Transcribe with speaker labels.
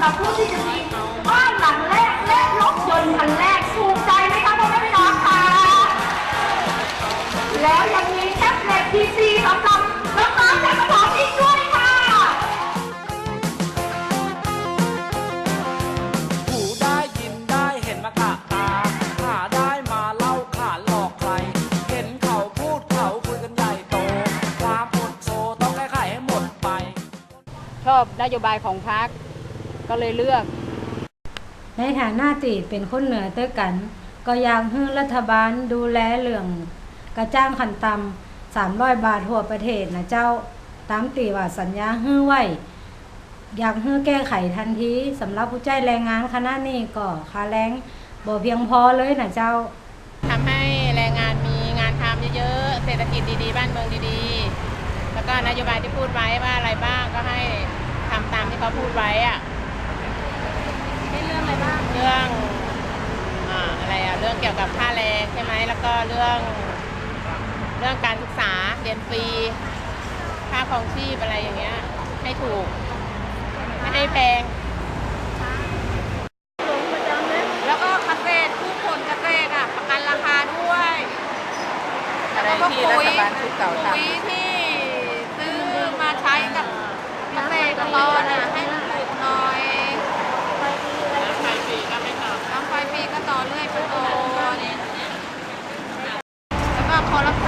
Speaker 1: รสำหรับผู้ที่จะมีบ้านหลังแรกและรถยนต์คันแรกถูกใจไหมคะพ่อแม่พี่น้องคะแล้วยังมีแท็บเล็ตพีซีสำหรับน้องๆจากประถมอีกด้วยค่ะ
Speaker 2: หูได้ยินได้เห็นมากะตาหาได้มาเล่าขานหลอกใคร เห็นเขาพูดเขาคุยกันใหญ่โต ความอดโซต้องแก้ไขให้หมดไป
Speaker 3: ชอบนโยบายของพรรค ก็เลยเลือก
Speaker 4: ในฐานะตีเป็นคนเหนือเต้อกัน ก็อยากให้รัฐบาลดูแลเรื่องกระจ้างขันต่ำสามร้อยบาททั่วประเทศนะเจ้าตามตีว่าสัญญาฮื้อไว้ อยากให้แก้ไขทันทีสำหรับผู้ใจแรงงานคณะนี้ก็ค่าแรงบ่เพียงพอเลยนะเจ้า
Speaker 5: ทำให้แรงงานมีงานทำเยอะๆ เศรษฐกิจดีๆ บ้านเมืองดีๆ แล้วก็นโยบายที่พูดไว้ว่าอะไรบ้างก็ให้ทำตามที่เขาพูดไว้อะ รื่องเกี่ยวกับค่าแรงใช่ไหมแล้วก็เรื่องเรื่องการศึกษาเรียนฟรีค่าครองชีพอะไรอย่างเงี้ยให้ถูกไม่ให้แพง
Speaker 6: แล้วก็เกษตรผู้ผลเกษตรอะประกันราคาด้วย
Speaker 3: อที่ลชุก่คุย
Speaker 6: ที่ซื้อมาใช้กับเกษตรกรอะ la